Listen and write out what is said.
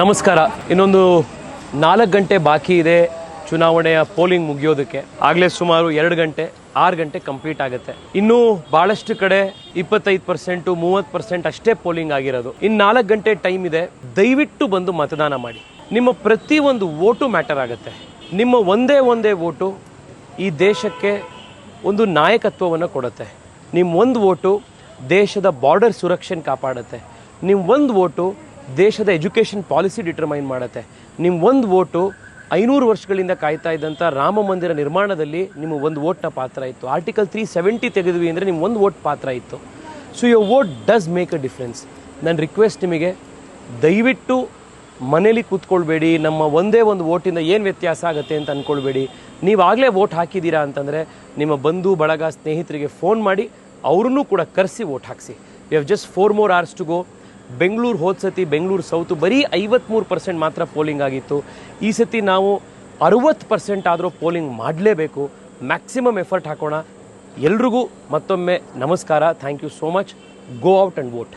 ನಮಸ್ಕಾರ. ಇನ್ನೊಂದು ನಾಲ್ಕು ಗಂಟೆ ಬಾಕಿ ಇದೆ. ಚುನಾವಣೆಯ ಪೋಲಿಂಗ್ ಮುಗಿಯೋದಕ್ಕೆ. ಆಗಲೇ ಸುಮಾರು ಎರಡು ಗಂಟೆ, ಆರು ಗಂಟೆ ಕಂಪ್ಲೀಟ್ ಆಗುತ್ತೆ. ಇನ್ನೂ ಬಹಳಷ್ಟು ಕಡೆ ಇಪ್ಪತ್ತೈದು ಪರ್ಸೆಂಟು, ಮೂವತ್ತು ಪರ್ಸೆಂಟ್ ಅಷ್ಟೇ ಪೋಲಿಂಗ್ ಆಗಿರೋದು. ಇನ್ನು ನಾಲ್ಕು ಗಂಟೆ ಟೈಮ್ ಇದೆ. ದಯವಿಟ್ಟು ಬಂದು ಮತದಾನ ಮಾಡಿ. ನಿಮ್ಮ ಪ್ರತಿ ಒಂದು ವೋಟು ಮ್ಯಾಟರ್ ಆಗುತ್ತೆ. ನಿಮ್ಮ ಒಂದೇ ಒಂದೇ ವೋಟು ಈ ದೇಶಕ್ಕೆ ಒಂದು ನಾಯಕತ್ವವನ್ನು ಕೊಡುತ್ತೆ. ನಿಮ್ಮ ಒಂದು ವೋಟು ದೇಶದ ಬಾರ್ಡರ್ ಸುರಕ್ಷೆನ ಕಾಪಾಡುತ್ತೆ. ನಿಮ್ಮ ಒಂದು ವೋಟು ದೇಶದ ಎಜುಕೇಷನ್ ಪಾಲಿಸಿ ಡಿಟರ್ಮೈನ್ ಮಾಡುತ್ತೆ. ನಿಮ್ಮ ಒಂದು ವೋಟು ಐನೂರು ವರ್ಷಗಳಿಂದ ಕಾಯ್ತಾ ಇದ್ದಂಥ ರಾಮ ಮಂದಿರ ನಿರ್ಮಾಣದಲ್ಲಿ ನಿಮ್ಮ ಒಂದು ವೋಟ್ನ ಪಾತ್ರ ಇತ್ತು. ಆರ್ಟಿಕಲ್ ತ್ರೀ ಸೆವೆಂಟಿ ತೆಗೆದ್ವಿ ಅಂದರೆ ನಿಮ್ಮ ಒಂದು ವೋಟ್ ಪಾತ್ರ ಇತ್ತು. So you vote does make a difference ನನ್ನ ರಿಕ್ವೆಸ್ಟ್ ನಿಮಗೆ, ದಯವಿಟ್ಟು ಮನೇಲಿ ಕೂತ್ಕೊಳ್ಬೇಡಿ. ನಮ್ಮ ಒಂದೇ ಒಂದು ವೋಟಿಂದ ಏನು ವ್ಯತ್ಯಾಸ ಆಗುತ್ತೆ ಅಂತ ಅಂದ್ಕೊಳ್ಬೇಡಿ ನೀವಾಗಲೇ ವೋಟ್ ಹಾಕಿದ್ದೀರಾ ಅಂತಂದರೆ ನಿಮ್ಮ ಬಂಧು, ಬಳಗ ಸ್ನೇಹಿತರಿಗೆ ಫೋನ್ ಮಾಡಿ, ಅವ್ರನ್ನೂ ಕೂಡ ಕರೆಸಿ ವೋಟ್ ಹಾಕಿಸಿ. We have just four more hours to go Bengaluru ಹೋದ ಸತಿ ಬೆಂಗಳೂರು ಸೌತು ಬರೀ ಐವತ್ತ್ಮೂರು ಪರ್ಸೆಂಟ್ ಮಾತ್ರ ಪೋಲಿಂಗ್ ಆಗಿತ್ತು. ಈ ಸತಿ ನಾವು ಅರುವತ್ತು ಪರ್ಸೆಂಟ್ ಆದರೂ ಪೋಲಿಂಗ್ ಮಾಡಲೇಬೇಕು. ಮ್ಯಾಕ್ಸಿಮಮ್ ಎಫರ್ಟ್ ಹಾಕೋಣ. ಎಲ್ರಿಗೂ ಮತ್ತೊಮ್ಮೆ ನಮಸ್ಕಾರ. Thank you so much go out and vote